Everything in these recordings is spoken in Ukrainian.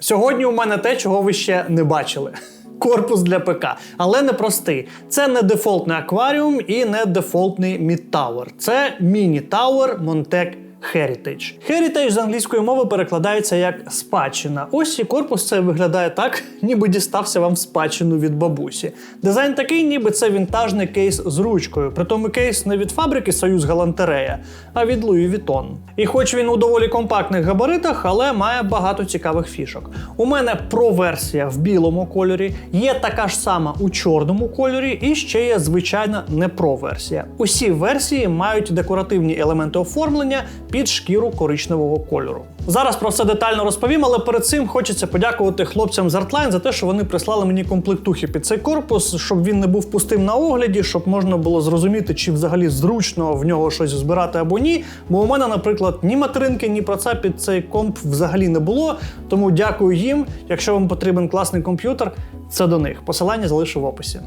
Сьогодні у мене те, чого ви ще не бачили. Корпус для ПК, але не простий. Це не дефолтний акваріум і не дефолтний мідтауер. Це міні-тауер Montec Heritage. Heritage з англійської мови перекладається як спадщина. Ось і корпус це виглядає так, ніби дістався вам в спадщину від бабусі. Дизайн такий, ніби це вінтажний кейс з ручкою. Притому кейс не від фабрики Союз Галантерея, а від Louis Vuitton. І хоч він у доволі компактних габаритах, але має багато цікавих фішок. У мене про-версія в білому кольорі, є така ж сама у чорному кольорі, і ще є звичайна не про-версія. Усі версії мають декоративні елементи оформлення під шкіру коричневого кольору. Зараз про все детально розповім, але перед цим хочеться подякувати хлопцям з Artline за те, що вони прислали мені комплектухи під цей корпус, щоб він не був пустим на огляді, щоб можна було зрозуміти, чи взагалі зручно в нього щось збирати або ні. Бо у мене, наприклад, ні материнки, ні праца під цей комп взагалі не було. Тому дякую їм. Якщо вам потрібен класний комп'ютер, це до них. Посилання залишу в описі.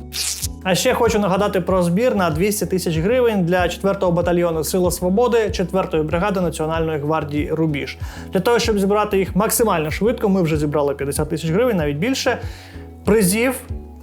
А ще хочу нагадати про збір на 200 тисяч гривень для 4-го батальйону Сила Свободи 4-ї бригади Національної гвардії Рубіж. Для того, щоб зібрати їх максимально швидко, ми вже зібрали 50 тисяч гривень, навіть більше. Призів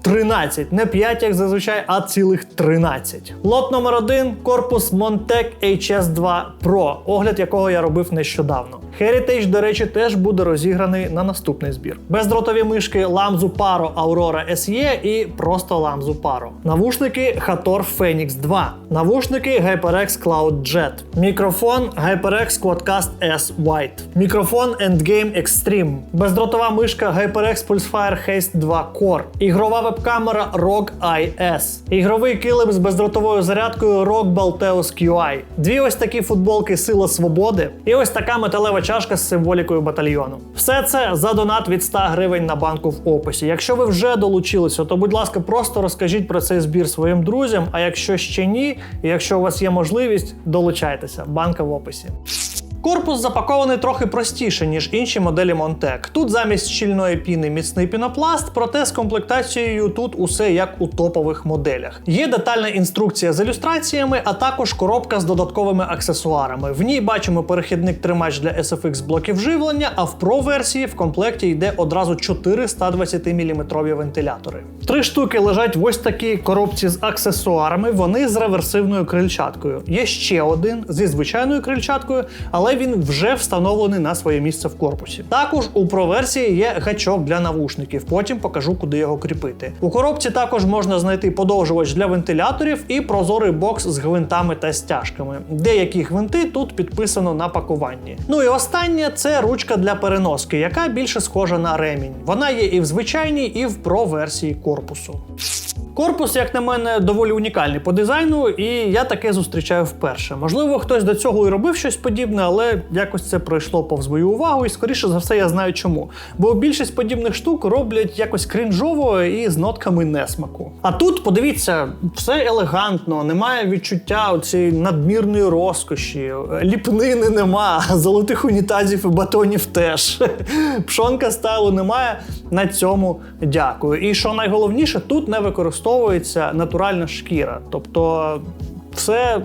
13, не 5, як зазвичай, а цілих 13. Лот номер 1 корпус Montec HS2 Pro, огляд якого я робив нещодавно. Heritage, до речі, теж буде розіграний на наступний збір. Бездротові мишки Lamzu Paro Aurora SE і просто Lamzu Paro. Навушники Hator Phoenix 2. Навушники HyperX Cloud Jet. Мікрофон HyperX Quadcast S White. Мікрофон Endgame Extreme. Бездротова мишка HyperX Pulsefire Haste 2 Core. Ігрова веб-камера ROG IS. Ігровий килим з бездротовою зарядкою ROG Balteus QI. Дві ось такі футболки Сила Свободи. І ось така металева чашка з символікою батальйону. Все це за донат від 100 гривень на банку в описі. Якщо ви вже долучилися, то будь ласка, просто розкажіть про цей збір своїм друзям. А якщо ще ні, і якщо у вас є можливість, долучайтеся. Банка в описі. Корпус запакований трохи простіше, ніж інші моделі Montec. Тут замість щільної піни міцний пінопласт, проте з комплектацією тут усе як у топових моделях. Є детальна інструкція з ілюстраціями, а також коробка з додатковими аксесуарами. В ній бачимо перехідник тримач для SFX блоків живлення, а в Pro версії в комплекті йде одразу 4 120 мм вентилятори. Три штуки лежать в ось такій коробці з аксесуарами. Вони з реверсивною крильчаткою. Є ще один зі звичайною крильчаткою, але він вже встановлений на своє місце в корпусі. Також у Pro версії є гачок для навушників. Потім покажу, куди його кріпити. У коробці також можна знайти подовжувач для вентиляторів і прозорий бокс з гвинтами та стяжками. Деякі гвинти тут підписано на пакуванні. Ну і останнє це ручка для переноски, яка більше схожа на ремінь. Вона є і в звичайній, і в Pro версії корпусу. Корпус, як на мене, доволі унікальний по дизайну, і я таке зустрічаю вперше. Можливо, хтось до цього і робив щось подібне, але якось це пройшло повз мою увагу, і скоріше за все я знаю чому. Бо більшість подібних штук роблять якось крінжово і з нотками несмаку. А тут, подивіться, все елегантно, немає відчуття цієї надмірної розкоші, ліпнини нема, золотих унітазів і батонів теж. Пшонка стайлу немає. На цьому дякую. І що найголовніше, тут не використовується натуральна шкіра, тобто все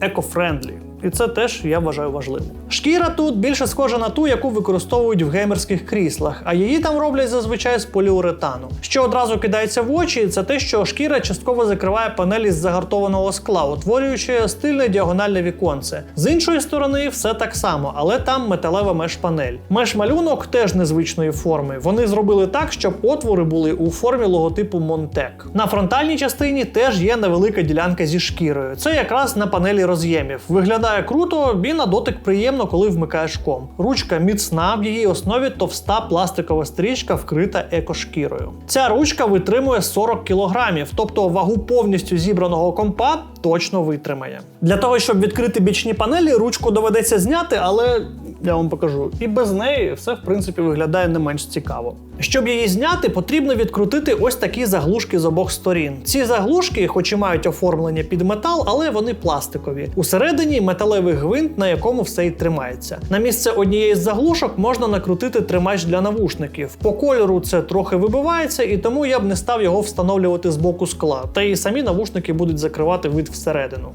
екофрендлі. І це теж я вважаю важливим. Шкіра тут більше схожа на ту, яку використовують в геймерських кріслах, а її там роблять зазвичай з поліуретану. Що одразу кидається в очі, це те, що шкіра частково закриває панелі з загартованого скла, утворюючи стильне діагональне віконце. З іншої сторони, все так само, але там металева меш-панель. Меш-малюнок теж незвичної форми. Вони зробили так, щоб отвори були у формі логотипу Montec. На фронтальній частині теж є невелика ділянка зі шкірою. Це якраз на панелі роз'ємів. Виглядає круто і на дотик приємно, коли вмикаєш комп. Ручка міцна, в її основі товста пластикова стрічка, вкрита екошкірою. Ця ручка витримує 40 кг, тобто вагу повністю зібраного компа точно витримає. Для того, щоб відкрити бічні панелі, ручку доведеться зняти, але я вам покажу. І без неї все в принципі виглядає не менш цікаво. Щоб її зняти, потрібно відкрутити ось такі заглушки з обох сторін. Ці заглушки, хоч і мають оформлення під метал, але вони пластикові. Усередині металевий гвинт, на якому все й тримається. На місце однієї з заглушок можна накрутити тримач для навушників. По кольору це трохи вибивається, і тому я б не став його встановлювати з боку скла. Та і самі навушники будуть закривати вид всередину.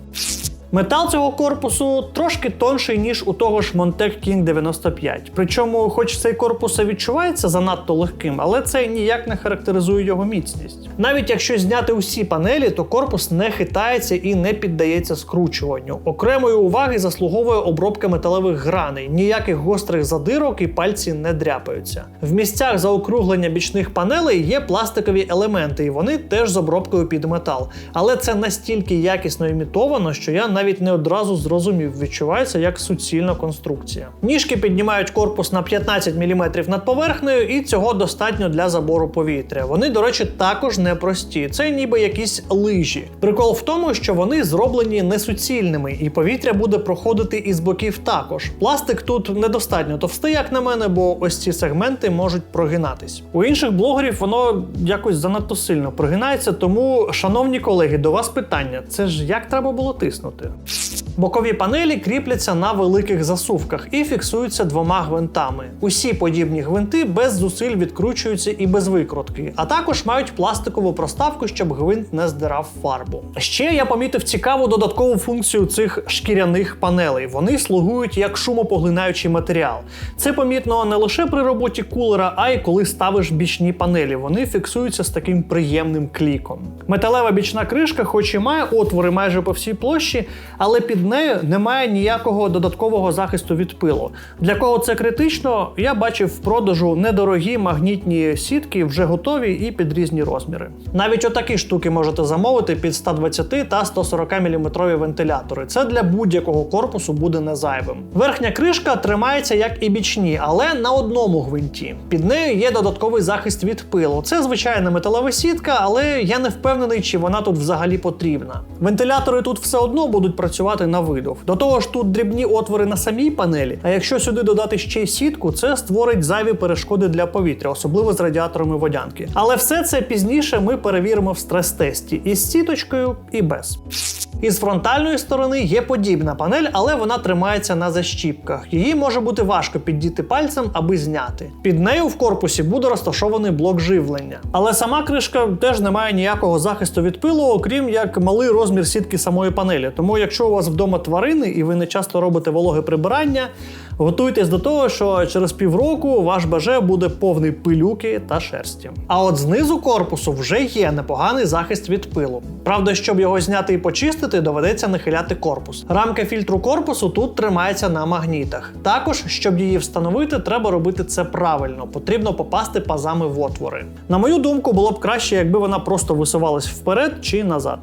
Метал цього корпусу трошки тонший, ніж у того ж Montec King 95. Причому, хоч цей корпус відчувається занадто легким, але це ніяк не характеризує його міцність. Навіть якщо зняти усі панелі, то корпус не хитається і не піддається скручуванню. Окремої уваги заслуговує обробка металевих граней, ніяких гострих задирок і пальці не дряпаються. В місцях заокруглення бічних панелей є пластикові елементи, і вони теж з обробкою під метал. Але це настільки якісно імітовано, що я навіть не одразу зрозумів, відчувається як суцільна конструкція. Ніжки піднімають корпус на 15 мм над поверхнею, і цього достатньо для забору повітря. Вони, до речі, також непрості. Це ніби якісь лижі. Прикол в тому, що вони зроблені несуцільними, і повітря буде проходити із боків також. Пластик тут недостатньо товстий, як на мене, бо ось ці сегменти можуть прогинатись. У інших блогерів воно якось занадто сильно прогинається. Тому, шановні колеги, до вас питання: це ж як треба було тиснути? бачите. Бокові панелі кріпляться на великих засувках і фіксуються двома гвинтами. Усі подібні гвинти без зусиль відкручуються і без викрутки, а також мають пластикову проставку, щоб гвинт не здирав фарбу. Ще я помітив цікаву додаткову функцію цих шкіряних панелей. Вони слугують як шумопоглинаючий матеріал. Це помітно не лише при роботі кулера, а й коли ставиш бічні панелі. Вони фіксуються з таким приємним кліком. Металева бічна кришка, хоч і має отвори майже по всій площі, але під нею немає ніякого додаткового захисту від пилу. Для кого це критично, я бачив в продажу недорогі магнітні сітки, вже готові і під різні розміри. Навіть отакі штуки можете замовити під 120 та 140 мм вентилятори. Це для будь-якого корпусу буде не зайвим. Верхня кришка тримається як і бічні, але на одному гвинті. Під нею є додатковий захист від пилу. Це звичайна металева сітка, але я не впевнений, чи вона тут взагалі потрібна. Вентилятори тут все одно будуть працювати на видов. До того ж, тут дрібні отвори на самій панелі. А якщо сюди додати ще й сітку, це створить зайві перешкоди для повітря, особливо з радіаторами водянки. Але все це пізніше ми перевіримо в стрес-тесті із сіточкою і без. Із фронтальної сторони є подібна панель, але вона тримається на защіпках. Її може бути важко піддіти пальцем, аби зняти. Під нею в корпусі буде розташований блок живлення. Але сама кришка теж не має ніякого захисту від пилу, окрім як малий розмір сітки самої панелі. Тому, якщо у вас вдома тварини і ви не часто робите вологе прибирання, готуйтесь до того, що через півроку ваш баже буде повний пилюки та шерсті. А от знизу корпусу вже є непоганий захист від пилу. Правда, щоб його зняти і почистити, доведеться нахиляти корпус. Рамка фільтру корпусу тут тримається на магнітах. Також, щоб її встановити, треба робити це правильно. Потрібно попасти пазами в отвори. На мою думку, було б краще, якби вона просто висувалась вперед чи назад.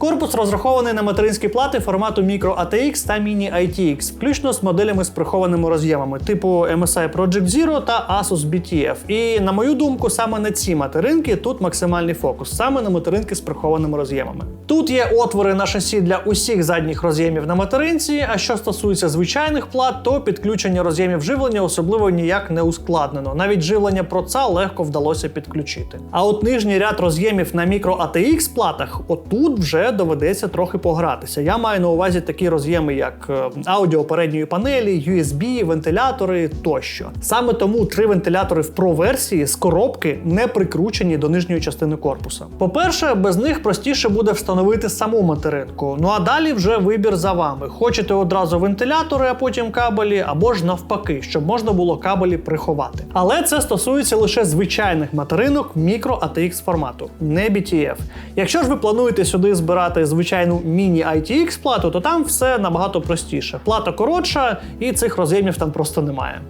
Корпус розрахований на материнські плати формату Micro ATX та Mini ITX, включно з моделями з прихованими роз'ємами, типу MSI Project Zero та Asus BTF. І на мою думку, саме на ці материнки тут максимальний фокус, саме на материнки з прихованими роз'ємами. Тут є отвори на шасі для усіх задніх роз'ємів на материнці. А що стосується звичайних плат, то підключення роз'ємів живлення особливо ніяк не ускладнено. Навіть живлення проца легко вдалося підключити. А от нижній ряд роз'ємів на Micro ATX платах, отут вже доведеться трохи погратися. Я маю на увазі такі роз'єми, як е, аудіо передньої панелі, USB, вентилятори тощо. Саме тому три вентилятори в Pro версії з коробки не прикручені до нижньої частини корпуса. По-перше, без них простіше буде встановити саму материнку. Ну а далі вже вибір за вами. Хочете одразу вентилятори, а потім кабелі, або ж навпаки, щоб можна було кабелі приховати. Але це стосується лише звичайних материнок мікро ATX формату, не BTF. Якщо ж ви плануєте сюди збирати звичайну міні-ITX плату, то там все набагато простіше. Плата коротша, і цих роз'ємів там просто немає.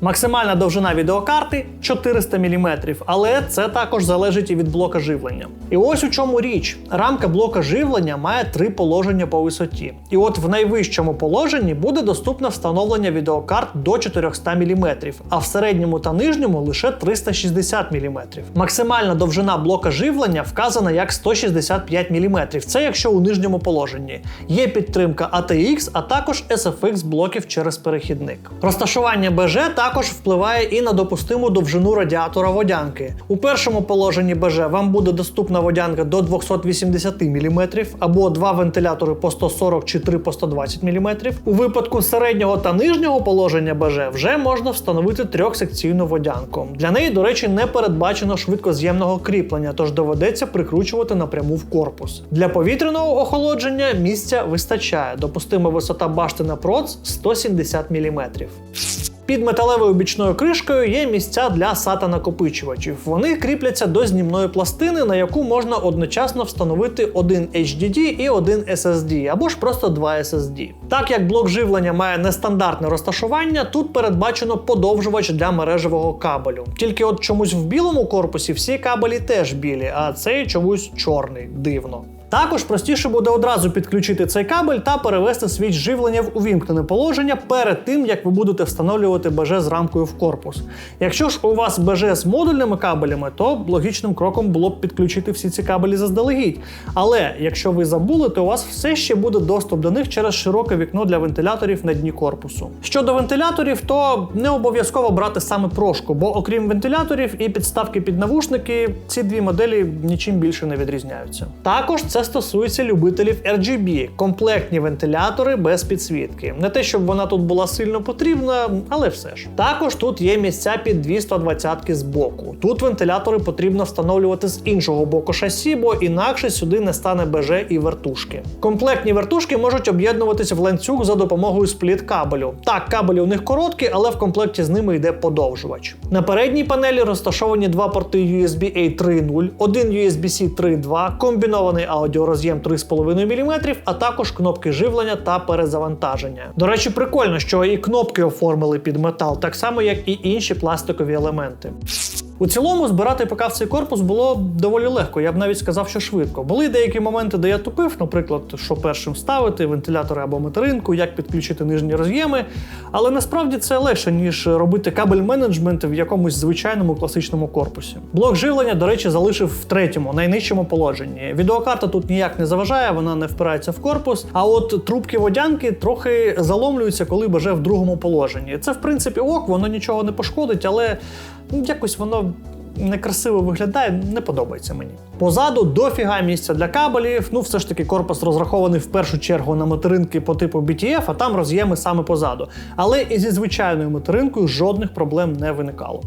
Максимальна довжина відеокарти 400 мм, але це також залежить і від блока живлення. І ось у чому річ: рамка блока живлення має три положення по висоті. І от в найвищому положенні буде доступне встановлення відеокарт до 400 мм, а в середньому та нижньому лише 360 мм. Максимальна довжина блока живлення вказана як 165 мм. Це якщо у нижньому положенні. Є підтримка ATX, а також SFX блоків через перехідник. Розташування BG також також впливає і на допустиму довжину радіатора водянки. У першому положенні БЖ вам буде доступна водянка до 280 мм або два вентилятори по 140 чи 3 по 120 мм. У випадку середнього та нижнього положення БЖ вже можна встановити трьохсекційну водянку. Для неї, до речі, не передбачено швидкоз'ємного кріплення, тож доведеться прикручувати напряму в корпус. Для повітряного охолодження місця вистачає. Допустима висота башти на проц 170 мм. Під металевою бічною кришкою є місця для SATA накопичувачів. Вони кріпляться до знімної пластини, на яку можна одночасно встановити один HDD і один SSD, або ж просто два SSD. Так як блок живлення має нестандартне розташування, тут передбачено подовжувач для мережевого кабелю. Тільки от чомусь в білому корпусі всі кабелі теж білі, а цей чомусь чорний. Дивно. Також простіше буде одразу підключити цей кабель та перевести свіч живлення в увімкнене положення перед тим, як ви будете встановлювати БЖ з рамкою в корпус. Якщо ж у вас БЖ з модульними кабелями, то логічним кроком було б підключити всі ці кабелі заздалегідь. Але якщо ви забули, то у вас все ще буде доступ до них через широке вікно для вентиляторів на дні корпусу. Щодо вентиляторів, то не обов'язково брати саме прошку, бо окрім вентиляторів і підставки під навушники, ці дві моделі нічим більше не відрізняються. Також це стосується любителів RGB, комплектні вентилятори без підсвітки. Не те, щоб вона тут була сильно потрібна, але все ж. Також тут є місця під 220 з боку. Тут вентилятори потрібно встановлювати з іншого боку шасі, бо інакше сюди не стане БЖ і вертушки. Комплектні вертушки можуть об'єднуватися в ланцюг за допомогою спліт кабелю. Так, кабелі у них короткі, але в комплекті з ними йде подовжувач. На передній панелі розташовані два порти USB A 3.0, один USB-C 3.2, комбінований аудіороз'єм 3,5 мм, а також кнопки живлення та перезавантаження. До речі, прикольно, що і кнопки оформили під метал, так само як і інші пластикові елементи. У цілому збирати ПК в цей корпус було доволі легко, я б навіть сказав, що швидко. Були деякі моменти, де я тупив, наприклад, що першим ставити, вентилятори або материнку, як підключити нижні роз'єми. Але насправді це легше, ніж робити кабель менеджмент в якомусь звичайному класичному корпусі. Блок живлення, до речі, залишив в третьому, найнижчому положенні. Відеокарта тут ніяк не заважає, вона не впирається в корпус. А от трубки водянки трохи заломлюються, коли баже в другому положенні. Це в принципі ок, воно нічого не пошкодить, але якось воно некрасиво виглядає, не подобається мені. Позаду дофіга місця для кабелів. Ну, все ж таки, корпус розрахований в першу чергу на материнки по типу BTF, а там роз'єми саме позаду. Але і зі звичайною материнкою жодних проблем не виникало.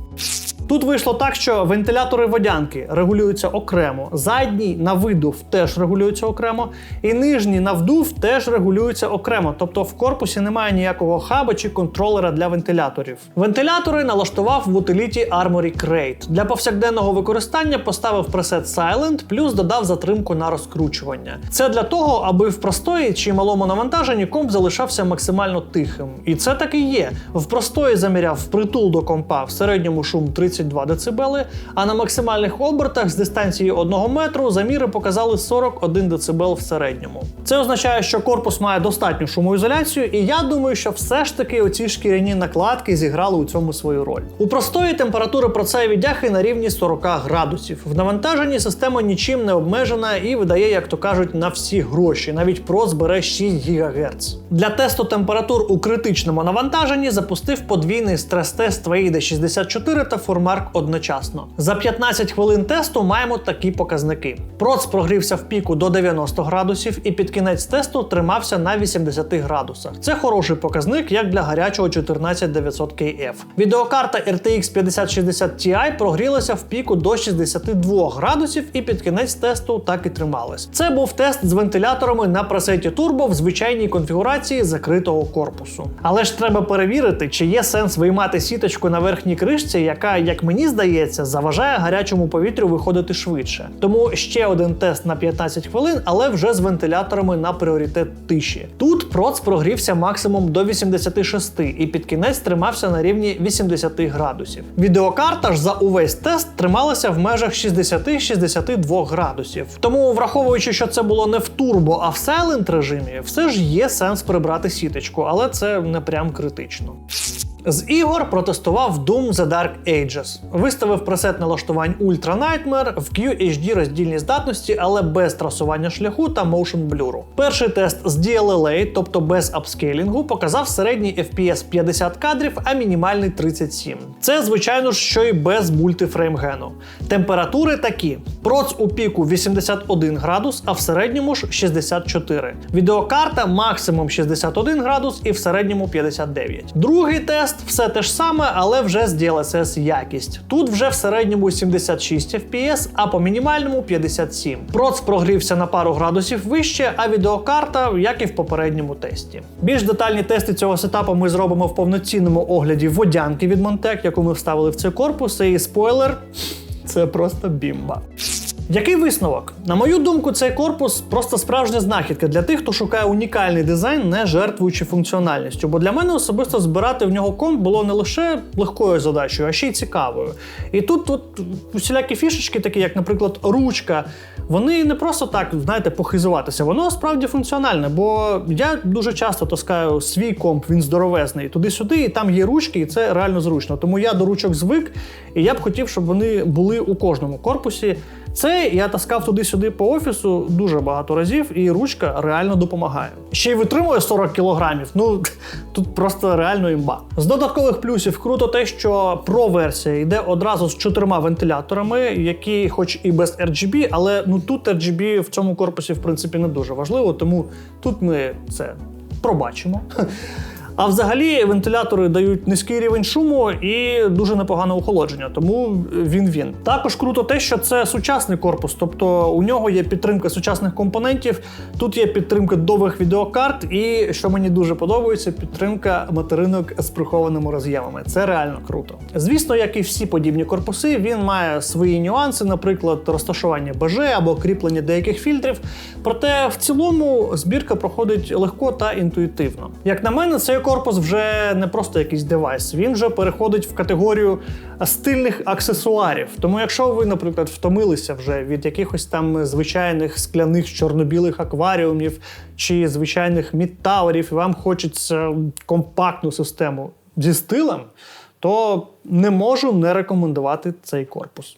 Тут вийшло так, що вентилятори водянки регулюються окремо, задній на видув теж регулюється окремо, і нижній на вдув теж регулюються окремо. Тобто в корпусі немає ніякого хаба чи контролера для вентиляторів. Вентилятори налаштував в утиліті Armory Crate. Для повсякденного використання поставив пресет Silent, плюс додав затримку на розкручування. Це для того, аби в простої чи малому навантаженні комп залишався максимально тихим. І це так і є. В простої заміряв впритул до компа в середньому шум 32 дБ, а на максимальних обертах з дистанції 1 метру заміри показали 41 дБ в середньому. Це означає, що корпус має достатню шумоізоляцію, і я думаю, що все ж таки оці шкіряні накладки зіграли у цьому свою роль. У простої температури процеї дяхи на рівні 40 градусів. В навантаженні система нічим не обмежена і видає, як то кажуть, на всі гроші. Навіть про збере 6 ГГц. Для тесту температур у критичному навантаженні запустив подвійний стрес-тест VAID 64 та Formark одночасно. За 15 хвилин тесту маємо такі показники. Проц прогрівся в піку до 90 градусів і під кінець тесту тримався на 80 градусах. Це хороший показник, як для гарячого 14900KF. Відеокарта RTX 5060 Ti прогрілася в піку до 62 градусів і під кінець тесту так і трималась. Це був тест з вентиляторами на пресеті Turbo в звичайній конфігурації закритого корпусу. Але ж треба перевірити, чи є сенс виймати сіточку на верхній кришці, яка, як мені здається, заважає гарячому повітрю виходити швидше. Тому ще один тест на 15 хвилин, але вже з вентиляторами на пріоритет тиші. Тут проц прогрівся максимум до 86 і під кінець тримався на рівні 80 градусів. Відеокарта ж за увесь тест трималася в межах 60-62 градусів. Тому, враховуючи, що це було не в турбо, а в silent режимі, все ж є сенс прибрати сіточку, але це не прям критично. З ігор протестував Doom The Dark Ages. Виставив пресет налаштувань Ultra Nightmare в QHD роздільній здатності, але без трасування шляху та motion блюру. Перший тест з DLLA, тобто без апскейлінгу, показав середній FPS 50 кадрів, а мінімальний 37. Це, звичайно ж, що й без мультифреймгену. Температури такі: проц у піку 81 градус, а в середньому ж 64. Відеокарта максимум 61 градус і в середньому 59. Другий тест все те ж саме, але вже з DLSS якість. Тут вже в середньому 76 FPS, а по мінімальному 57. Проц прогрівся на пару градусів вище, а відеокарта, як і в попередньому тесті. Більш детальні тести цього сетапу ми зробимо в повноцінному огляді водянки від Montec, яку ми вставили в цей корпус. І спойлер, це просто бімба. Який висновок? На мою думку, цей корпус просто справжня знахідка для тих, хто шукає унікальний дизайн, не жертвуючи функціональністю. Бо для мене особисто збирати в нього комп було не лише легкою задачею, а ще й цікавою. І тут, тут усілякі фішечки, такі як, наприклад, ручка. Вони не просто так, знаєте, похизуватися, воно справді функціональне, бо я дуже часто таскаю свій комп, він здоровезний, туди-сюди, і там є ручки, і це реально зручно. Тому я до ручок звик, і я б хотів, щоб вони були у кожному корпусі. Це я таскав туди-сюди по офісу дуже багато разів, і ручка реально допомагає. Ще й витримує 40 кілограмів. Ну тут просто реально імба. З додаткових плюсів круто те, що Pro версія йде одразу з чотирма вентиляторами, які, хоч і без RGB, але ну тут RGB в цьому корпусі в принципі не дуже важливо, тому тут ми це пробачимо. А взагалі вентилятори дають низький рівень шуму і дуже непогане охолодження, тому він він. Також круто те, що це сучасний корпус, тобто у нього є підтримка сучасних компонентів. Тут є підтримка довгих відеокарт, і що мені дуже подобається, підтримка материнок з прихованими роз'ємами. Це реально круто. Звісно, як і всі подібні корпуси, він має свої нюанси, наприклад, розташування БЖ або кріплення деяких фільтрів. Проте в цілому збірка проходить легко та інтуїтивно. Як на мене, цей корпус вже не просто якийсь девайс, він вже переходить в категорію стильних аксесуарів. Тому, якщо ви, наприклад, втомилися вже від якихось там звичайних скляних чорно-білих акваріумів чи звичайних мідтаверів, і вам хочеться компактну систему зі стилем, то не можу не рекомендувати цей корпус.